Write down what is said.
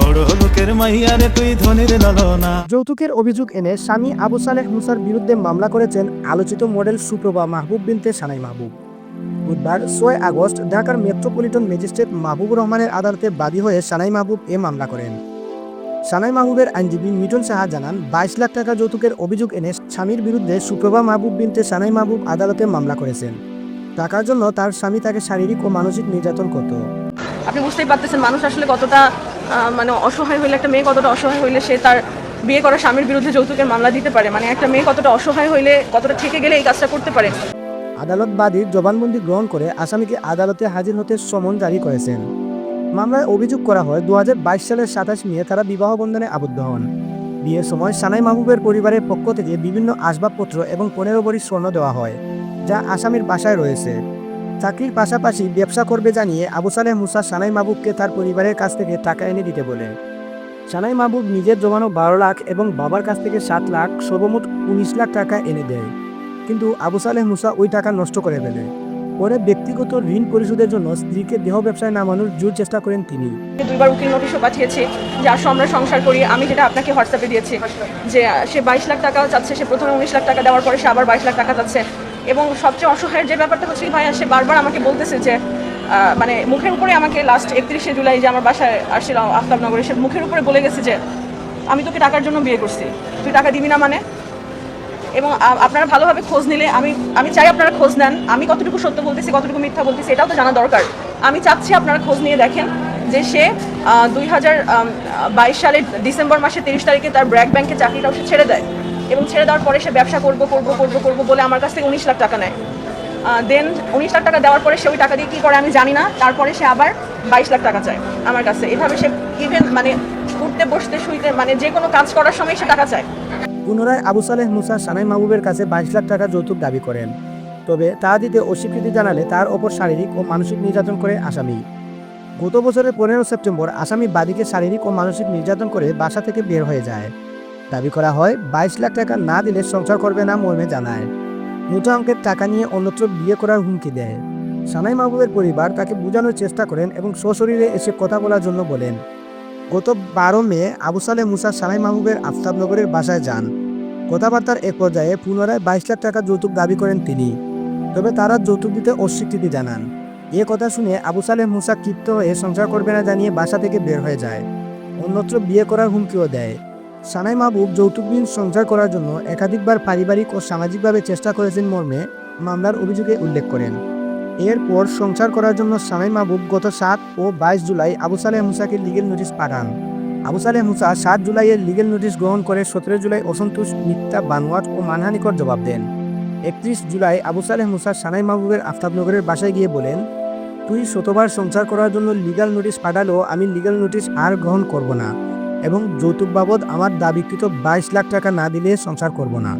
বড় লোকের মাইয়ারে তুই ধনির ললনা যৌতুকের অভিযোগ এনে স্বামী আবু সালেহ মুসার বিরুদ্ধে মামলা করেছেন আলোচিত মডেল সুপ্রভা মাহবুব বিনতে সানাই মাহবুব। বুধবার ছয় আগস্ট ঢাকার মেট্রোপলিটন ম্যাজিস্ট্রেট মাহবুবুর রহমানের আদালতে বাদী হয়ে সানাই মাহবুব এ মামলা করেন। সানাই মাহবুবের আইনজীবী মিটন সাহা জানান বাইশ লাখ টাকা যৌতুকের অভিযোগ এনে স্বামীর বিরুদ্ধে সুপ্রভা মাহবুব বিনতে সানাই মাহবুব আদালতে মামলা করেছেন। টাকার জন্য তার স্বামী তাকে শারীরিক ও মানসিক নির্যাতন করত। আপনি বুঝতেই পারতেছেন মানুষ আসলে কতটা মানে অসহায় হইলে, একটা মেয়ে কতটা অসহায় হইলে সে তার বিয়ে করা স্বামীর বিরুদ্ধে যৌতুকের মামলা দিতে পারে? মানে একটা মেয়ে কতটা অসহায় হইলে, কতটা ঠেকে গেলে এই কাজটা করতে পারে? আদালত বাদীর জবানবন্দি গ্রহণ করে আসামিকে আদালতে হাজির হতে সমন জারি করেছেন। মামলায় অভিযোগ করা হয় দু হাজার বাইশ সালের সাতাশ মে তারা বিবাহ বন্ধনে আবদ্ধ হন। বিয়ের সময় সানাই মাহবুবের পরিবারের পক্ষ থেকে বিভিন্ন আসবাবপত্র এবং পনেরো ভরি স্বর্ণ দেওয়া হয়, যা আসামির বাসায় রয়েছে। চাকরির পাশাপাশি ব্যবসা করবে জানিয়ে আবু সালেহ মুসা সানাই মাহবুবকে তার পরিবারের কাছ থেকে টাকা এনে দিতে বলে। সানাই মাহবুব নিজের জমানো বারো লাখ এবং বাবার কাছ থেকে সাত লাখ, সর্বমোট উনিশ লাখ টাকা এনে দেয়। কিন্তু আবু সালেহ মুসা ওই টাকা নষ্ট করে ফেলে। পরে ব্যক্তিগত ঋণ পরিশোধের জন্য স্ত্রীকে দেহ ব্যবসায় নামানোর জোর চেষ্টা করেন তিনি। দুইবার উকিল নোটিশও পাঠিয়েছি যে আসো আমরা সংসার করি, আমি যেটা আপনাকে হোয়াটসঅ্যাপে দিয়েছি, যে সে বাইশ লাখ টাকা চাচ্ছে, সে প্রথমে উনিশ লাখ টাকা দেওয়ার পরে সে আবার বাইশ লাখ টাকা চাচ্ছে। এবং সবচেয়ে অসহায়ের যে ব্যাপারটা হচ্ছে ভাইয়া সে বারবার আমাকে বলতেছে যে মানে মুখের উপরে আমাকে লাস্ট একত্রিশে জুলাই যে আমার বাসায় আসছিল আফতাবনগরে, সে মুখের উপরে বলে গেছে যে, আমি তোকে টাকার জন্য বিয়ে করছি। তুই টাকা দিবি না মানে? এবং আপনারা ভালোভাবে খোঁজ নিলে, আমি আমি চাই আপনারা খোঁজ নেন। আমি কতটুকু সত্য বলতেছি, কতটুকু মিথ্যা বলতেছি, এটাও তো জানা দরকার। আমি চাচ্ছি আপনারা খোঁজ নিয়ে দেখেন যে সে দুই হাজার বাইশ সালের ডিসেম্বর মাসে তিরিশ তারিখে তার ব্র্যাক ব্যাংকে চাকরিটাও সে ছেড়ে দেয়। এবং ছেড়ে দেওয়ার পরে সে ব্যবসা করব করব করব করব বলে আমার কাছ থেকে উনিশ লাখ টাকা নেয়। দেন উনিশ লাখ টাকা দেওয়ার পরে সে ওই টাকা দিয়ে কী করে আমি জানি না। তারপরে সে আবার বাইশ লাখ টাকা চায় আমার কাছে। এভাবে সে ইভেন মানে উঠতে, বসতে, শুইতে মানে যে কোনো কাজ করার সময় সে টাকা চায়। পুনরায় আবু সালেহ মুসা সানাই মাহবুবের কাছে বাইশ লাখ টাকা যৌতুক দাবি করেন। তবে তা দিতে অস্বীকৃতি জানালে তার ওপর শারীরিক ও মানসিক নির্যাতন করে আসামি। গত বছরের পনেরো সেপ্টেম্বর আসামি বাদীকে শারীরিক ও মানসিক নির্যাতন করে বাসা থেকে বের হয়ে যায়। দাবি করা হয়, বাইশ লাখ টাকা না দিলে সংসার করবে না মর্মে জানায়। মোটা অঙ্কের টাকা নিয়ে অন্যত্র বিয়ে করার হুমকি দেয়। সানাই মাহবুবের পরিবার তাকে বোঝানোর চেষ্টা করেন এবং সশরীরে এসে কথা বলার জন্য বলেন, গত বারো মে আবু সালে মুসা সানাই মাহবুবের আফতাবনগরের বাসায় যান। কথাবার্তার এক পর্যায়ে পুনরায় বাইশ লাখ টাকা যৌতুক দাবি করেন তিনি। তবে তারা যৌতুক দিতে অস্বীকৃতি জানান। এ কথা শুনে আবু সালেহ মুসা ক্ষিপ্ত হয়ে সংসার করবে না জানিয়ে বাসা থেকে বের হয়ে যায়। অন্যত্র বিয়ে করার হুমকিও দেয়। সানাই মাহবুব যৌতুকবিহীন সংসার করার জন্য একাধিকবার পারিবারিক ও সামাজিকভাবে চেষ্টা করেছেন মর্মে মামলার অভিযোগে উল্লেখ করেন। এরপর সংসার করার জন্য সানাই মাহবুব গত সাত ও বাইশ জুলাই আবু সালেহ মুসাকে লিগেল নোটিশ পাঠান। আবু সালেহ মুসা সাত জুলাইয়ের লিগেল নোটিশ গ্রহণ করে সতেরো জুলাই অসন্তোষ, মিথ্যা, বানোয়াট ও মানহানিকর জবাব দেন। একত্রিশ জুলাই আবু সালেহ মুসা সানাই মাহবুবের আফতাবনগরের বাসায় গিয়ে বলেন, তুই শতবার সংসার করার জন্য লিগাল নোটিশ পাঠালেও আমি লিগাল নোটিশ আর গ্রহণ করব না। এবং যৌতুক বাবদ আমার দাবিকৃত বাইশ লাখ টাকা না দিলে সংসার করব না।